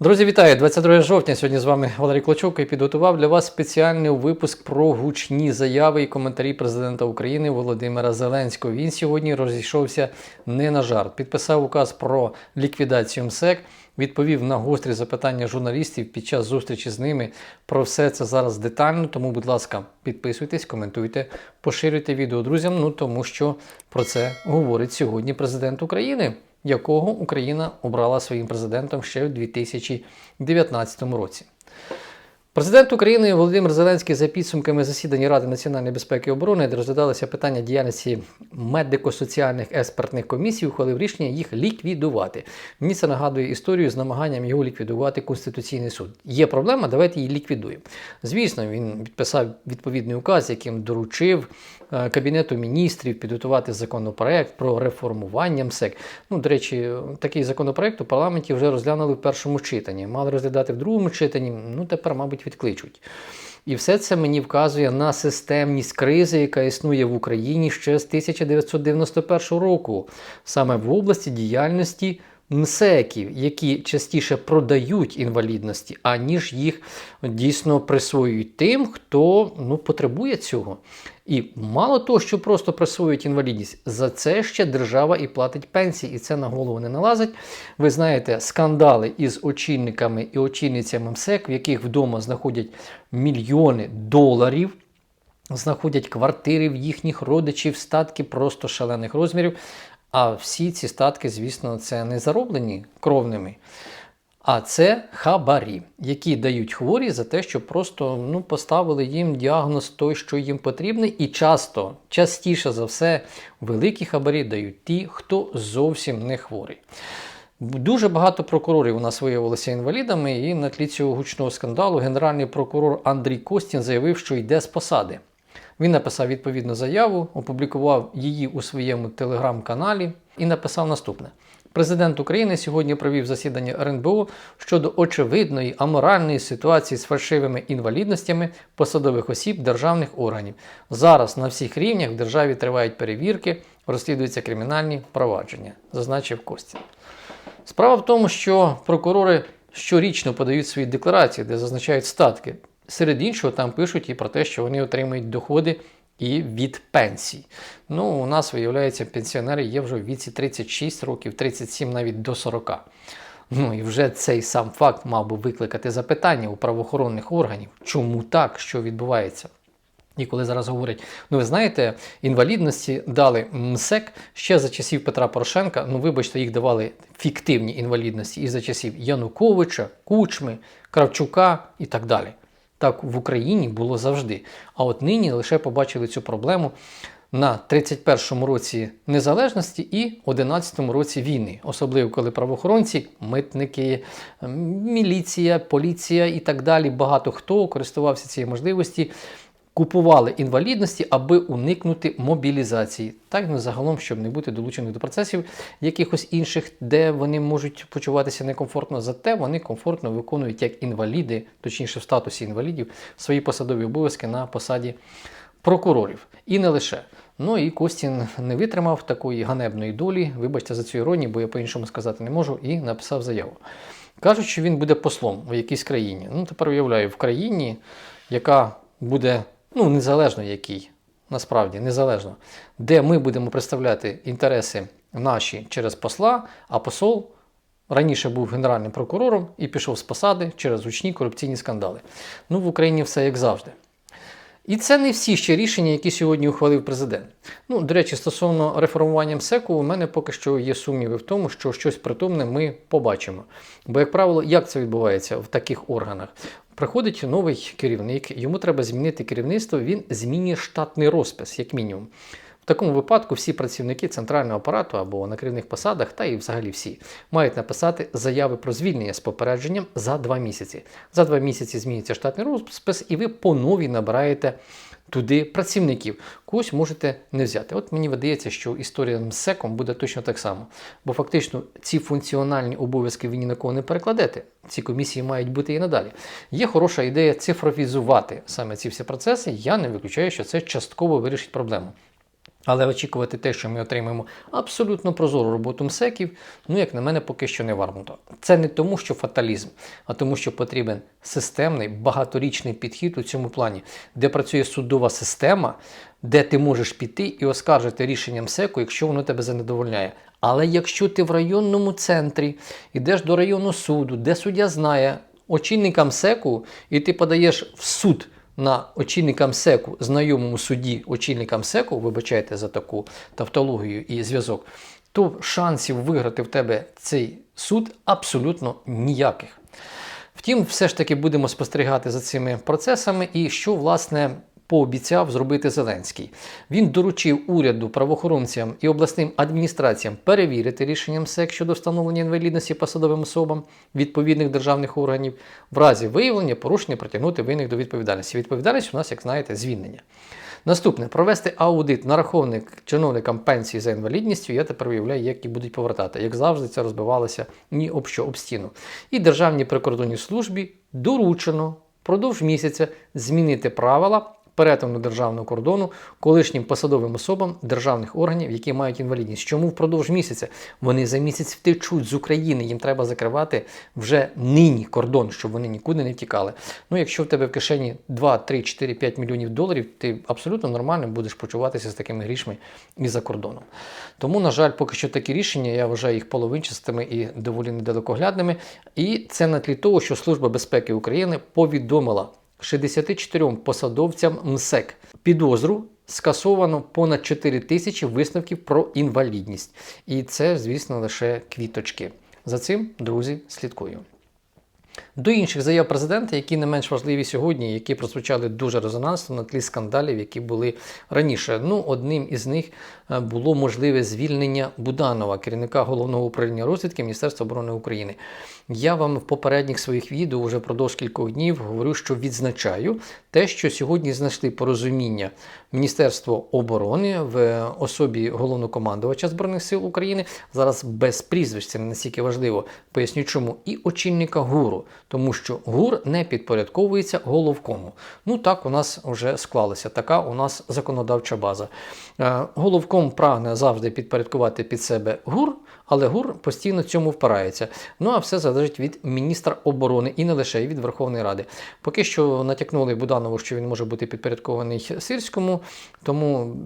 Друзі, вітаю! 22 жовтня. Сьогодні з вами Валерій Клочок і підготував для вас спеціальний випуск про гучні заяви і коментарі президента України Володимира Зеленського. Він сьогодні розійшовся не на жарт. Підписав указ про ліквідацію МСЕК, відповів на гострі запитання журналістів під час зустрічі з ними. Про все це зараз детально. Тому, будь ласка, підписуйтесь, коментуйте, поширюйте відео друзям. Ну тому що про це говорить сьогодні президент України якого Україна обрала своїм президентом ще в 2019 році. Президент України Володимир Зеленський за підсумками засідання Ради національної безпеки і оборони, де розглядалися питання діяльності медико-соціальних експертних комісій, ухвалив рішення їх ліквідувати. Мені це нагадує історію з намаганням його ліквідувати Конституційний суд. Є проблема, давайте її ліквідуємо. Звісно, він підписав відповідний указ, яким доручив е, Кабінету міністрів підготувати законопроект про реформування МСЕК. Ну, до речі, такий законопроект у парламенті вже розглянули в першому читанні. Мали розглядати в другому читанні. Ну тепер, мабуть, відкличуть. І все це мені вказує на системність кризи, яка існує в Україні ще з 1991 року, саме в області діяльності МСЕКів, які частіше продають інвалідності, аніж їх дійсно присвоюють тим, хто ну, потребує цього. І мало того, що просто присвоюють інвалідність, за це ще держава і платить пенсії, і це на голову не налазить. Ви знаєте, скандали із очільниками і очільницями МСЕК, в яких вдома знаходять мільйони доларів. Знаходять квартири в їхніх родичів, статки просто шалених розмірів. А всі ці статки, звісно, це не зароблені кровними, а це хабарі, які дають хворі за те, що просто ну, поставили їм діагноз той, що їм потрібний, і часто, частіше за все, великі хабарі дають ті, хто зовсім не хворий. Дуже багато прокурорів у нас виявилися інвалідами, і на тлі цього гучного скандалу генеральний прокурор Андрій Костін заявив, що йде з посади. Він написав відповідну заяву, опублікував її у своєму телеграм-каналі і написав наступне: Президент України сьогодні провів засідання РНБО щодо очевидної аморальної ситуації з фальшивими інвалідностями посадових осіб державних органів. Зараз на всіх рівнях в державі тривають перевірки, розслідуються кримінальні провадження, зазначив Костін. Справа в тому, що прокурори щорічно подають свої декларації, де зазначають статки. Серед іншого, там пишуть і про те, що вони отримують доходи і від пенсій. Ну, у нас, виявляється, пенсіонери є вже в віці 36 років, 37 навіть до 40. Ну і вже цей сам факт мав би викликати запитання у правоохоронних органів, чому так, що відбувається. І коли зараз говорять, ну ви знаєте, інвалідності дали МСЕК ще за часів Петра Порошенка, ну вибачте, їх давали фіктивні інвалідності і за часів Януковича, Кучми, Кравчука і так далі. Так в Україні було завжди. А от нині лише побачили цю проблему на 31-му році незалежності і 11-му році війни, особливо коли правоохоронці, митники, міліція, поліція і так далі. Багато хто користувався цією можливості. Купували інвалідності, аби уникнути мобілізації, так ну загалом, щоб не бути долученим до процесів якихось інших, де вони можуть почуватися некомфортно, зате вони комфортно виконують як інваліди, точніше в статусі інвалідів, свої посадові обов'язки на посаді прокурорів. І не лише. Ну і Костін не витримав такої ганебної долі. Вибачте за цю іронію, бо я по-іншому сказати не можу, і написав заяву. Кажуть, що він буде послом у якійсь країні. Ну, тепер уявляю, в країні, яка буде ну незалежно який, насправді незалежно, де ми будемо представляти інтереси наші через посла, а посол раніше був генеральним прокурором і пішов з посади через гучні корупційні скандали. Ну, в Україні все як завжди. І це не всі ще рішення, які сьогодні ухвалив президент. Ну, до речі, стосовно реформування МСЕКу, у мене поки що є сумніви в тому, що щось притомне ми побачимо. Бо, як правило, як це відбувається в таких органах? Приходить новий керівник, йому треба змінити керівництво, він змінює штатний розпис, як мінімум. Такому випадку всі працівники центрального апарату або на керівних посадах, та і взагалі всі, мають написати заяви про звільнення з попередженням за два місяці. За два місяці змінюється штатний розпис, і ви по новій набираєте туди працівників. Когось можете не взяти. От мені видається, що історія з СЕКом буде точно так само. Бо фактично ці функціональні обов'язки ви ні на кого не перекладете. Ці комісії мають бути і надалі. Є хороша ідея цифровізувати саме ці всі процеси. Я не виключаю, що це частково вирішить проблему. Але очікувати те, що ми отримаємо абсолютно прозору роботу МСЕКів, ну, як на мене, поки що не варто. Це не тому, що фаталізм, а тому, що потрібен системний багаторічний підхід у цьому плані, де працює судова система, де ти можеш піти і оскаржити рішення МСЕКу, якщо воно тебе занедовольняє. Але якщо ти в районному центрі йдеш до районного суду, де суддя знає очільника МСЕКу, і ти подаєш в суд на очільникам секу, знайомому суді очільникам секу, вибачайте за таку тавтологію і зв'язок, то шансів виграти в тебе цей суд абсолютно ніяких. Втім, все ж таки будемо спостерігати за цими процесами і що, власне, пообіцяв зробити Зеленський. Він доручив уряду, правоохоронцям і обласним адміністраціям перевірити рішення МСЕК щодо встановлення інвалідності посадовим особам відповідних державних органів, в разі виявлення порушення притягнути винних до відповідальності. Відповідальність у нас, як знаєте, звільнення. Наступне провести аудит нараховник чиновникам пенсії за інвалідністю. Я тепер уявляю, як їх будуть повертати. Як завжди, це розбивалося ні об що об стіну. І Державній прикордонній службі доручено впродовж місяця змінити правила перетину державного кордону колишнім посадовим особам державних органів, які мають інвалідність. Чому впродовж місяця вони за місяць втечуть з України? Їм треба закривати вже нині кордон, щоб вони нікуди не втікали. Ну, якщо в тебе в кишені 2, 3, 4, 5 мільйонів доларів, ти абсолютно нормально будеш почуватися з такими грішми і за кордоном. Тому, на жаль, поки що такі рішення, я вважаю їх половинчастими і доволі недалекоглядними. І це на тлі того, що Служба безпеки України повідомила 64 посадовцям МСЕК підозру. Скасовано понад 4 тисячі висновків про інвалідність. І це, звісно, лише квіточки. За цим, друзі, слідкую. До інших заяв президента, які не менш важливі сьогодні, які прозвучали дуже резонансно на тлі скандалів, які були раніше. Ну, одним із них е, було можливе звільнення Буданова, керівника головного управління розвідки Міністерства оборони України. Я вам в попередніх своїх відео вже продовж кількох днів говорю, що відзначаю те, що сьогодні знайшли порозуміння Міністерство оборони в особі головнокомандувача Збройних сил України. Зараз без прізвищ це не настільки важливо. Поясню, чому і очільника ГУРу, тому що ГУР не підпорядковується головкому. Ну так у нас вже склалося. Така у нас законодавча база. Е, Головком прагне завжди підпорядкувати під себе ГУР. Але ГУР постійно цьому впирається. Ну а все залежить від міністра оборони і не лише від Верховної Ради. Поки що натякнули Буданову, що він може бути підпорядкований сирському, тому.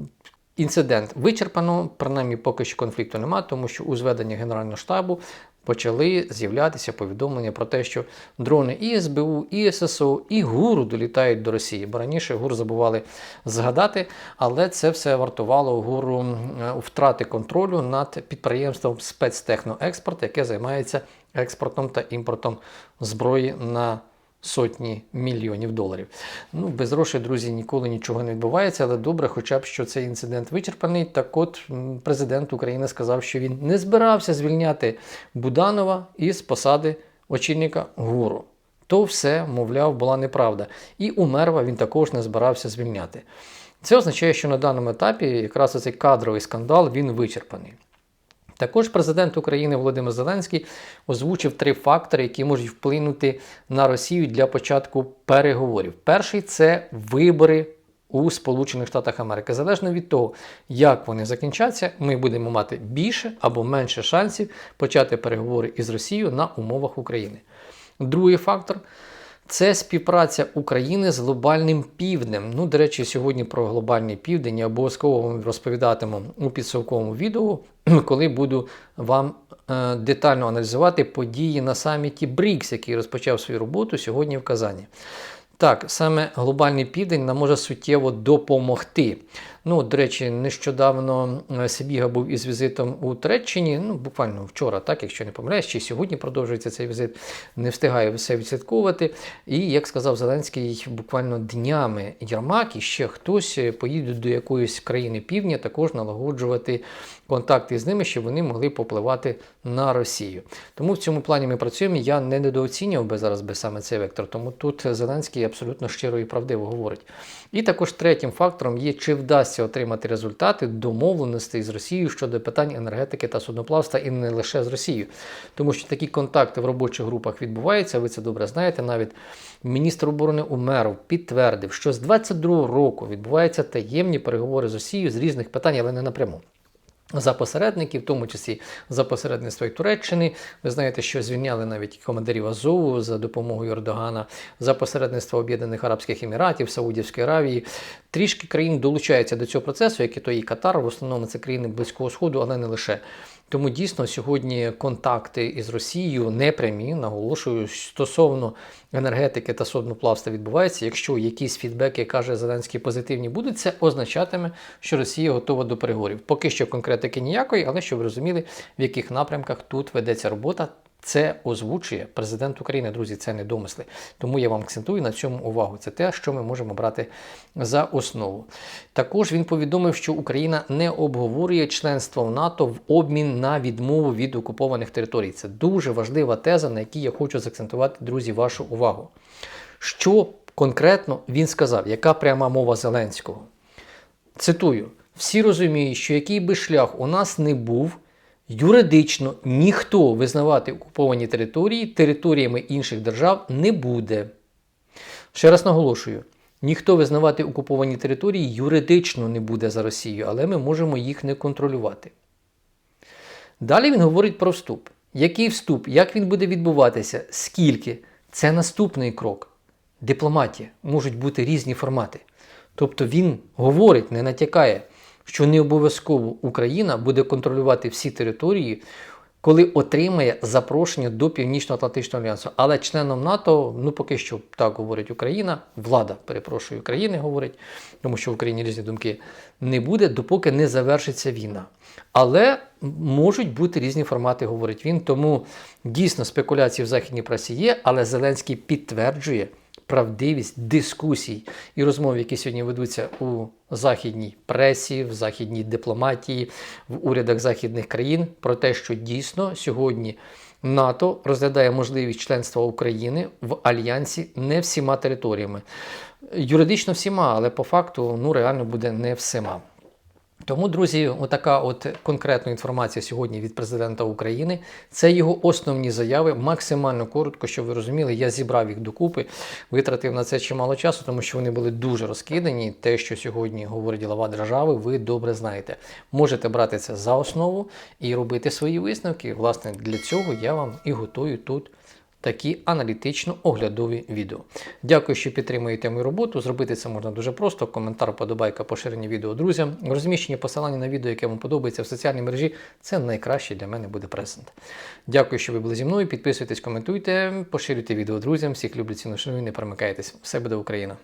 Інцидент вичерпано, принаймні поки що конфлікту немає, тому що у зведенні Генерального штабу почали з'являтися повідомлення про те, що дрони і СБУ, і ССО, і ГУРу долітають до Росії. Бо раніше ГУР забували згадати, але це все вартувало ГУРу втрати контролю над підприємством спецтехноекспорт, яке займається експортом та імпортом зброї на сотні мільйонів доларів. Ну, без грошей, друзі, ніколи нічого не відбувається, але добре, хоча б що цей інцидент вичерпаний. Так от президент України сказав, що він не збирався звільняти Буданова із посади очільника ГУРу. То все, мовляв, була неправда. І у Мерва він також не збирався звільняти. Це означає, що на даному етапі якраз цей кадровий скандал він вичерпаний. Також президент України Володимир Зеленський озвучив три фактори, які можуть вплинути на Росію для початку переговорів. Перший це вибори у Сполучених Штатах Америки. Залежно від того, як вони закінчаться, ми будемо мати більше або менше шансів почати переговори із Росією на умовах України. Другий фактор. Це співпраця України з глобальним півднем. Ну, до речі, сьогодні про глобальний південь я обов'язково вам розповідатиму у підсумковому відео, коли буду вам е, детально аналізувати події на саміті БРІКС, який розпочав свою роботу сьогодні в Казані. Так, саме глобальний південь нам може суттєво допомогти. Ну, до речі, нещодавно е, Сибіга був із візитом у Туреччині, ну буквально вчора, так, якщо не помиляюсь, чи сьогодні продовжується цей візит, не встигаю все відслідковувати. І як сказав Зеленський, буквально днями Єрмак і ще хтось поїдуть до якоїсь країни півдня, також налагоджувати контакти з ними, щоб вони могли попливати на Росію. Тому в цьому плані ми працюємо. Я не недооцінював би зараз би саме цей вектор, тому тут Зеленський абсолютно щиро і правдиво говорить. І також третім фактором є, чи вдасться вдасться отримати результати домовленостей з Росією щодо питань енергетики та судноплавства, і не лише з Росією, тому що такі контакти в робочих групах відбуваються. Ви це добре знаєте. Навіть міністр оборони Умеров підтвердив, що з 22 року відбуваються таємні переговори з Росією з різних питань, але не напряму. За посередників, в тому числі за посередництво і Туреччини. Ви знаєте, що звільняли навіть командирів Азову за допомогою Ердогана, за посередництво Об'єднаних Арабських Еміратів, Саудівської Аравії. Трішки країн долучаються до цього процесу, як і то і Катар, в основному це країни Близького Сходу, але не лише. Тому дійсно сьогодні контакти із Росією непрямі, наголошую, стосовно енергетики та судноплавства відбуваються. Якщо якісь фідбеки, каже Зеленський, позитивні будуть, це означатиме, що Росія готова до переговорів. Поки що конкретики ніякої, але щоб ви розуміли, в яких напрямках тут ведеться робота. Це озвучує президент України, друзі, це не домисли. Тому я вам акцентую на цьому увагу. Це те, що ми можемо брати за основу. Також він повідомив, що Україна не обговорює членство в НАТО в обмін на відмову від окупованих територій. Це дуже важлива теза, на якій я хочу закцентувати, друзі, вашу увагу. Що конкретно він сказав, яка пряма мова Зеленського? Цитую: всі розуміють, що який би шлях у нас не був. Юридично ніхто визнавати окуповані території територіями інших держав не буде. Ще раз наголошую: ніхто визнавати окуповані території юридично не буде за Росією, але ми можемо їх не контролювати. Далі він говорить про вступ. Який вступ, як він буде відбуватися, скільки? Це наступний крок. Дипломатія можуть бути різні формати. Тобто він говорить, не натякає що не обов'язково Україна буде контролювати всі території, коли отримає запрошення до Північно-Атлантичного альянсу. Але членом НАТО, ну поки що так говорить Україна, влада, перепрошую, України говорить, тому що в Україні різні думки не буде, допоки не завершиться війна. Але можуть бути різні формати, говорить він. Тому дійсно спекуляції в західній пресі є, але Зеленський підтверджує правдивість дискусій і розмов, які сьогодні ведуться у західній пресі, в західній дипломатії, в урядах західних країн про те, що дійсно сьогодні НАТО розглядає можливість членства України в альянсі не всіма територіями. Юридично всіма, але по факту ну реально буде не всіма. Тому, друзі, отака от конкретна інформація сьогодні від президента України. Це його основні заяви, максимально коротко, щоб ви розуміли, я зібрав їх докупи, витратив на це чимало часу, тому що вони були дуже розкидані. Те, що сьогодні говорить глава держави, ви добре знаєте. Можете брати це за основу і робити свої висновки. Власне, для цього я вам і готую тут такі аналітично-оглядові відео. Дякую, що підтримуєте мою роботу. Зробити це можна дуже просто. Коментар, подобайка, поширення відео друзям. Розміщення посилання на відео, яке вам подобається в соціальній мережі, це найкращий для мене буде презент. Дякую, що ви були зі мною. Підписуйтесь, коментуйте, поширюйте відео друзям. Всіх люблю ціну шаную, не перемикайтесь. Все буде Україна!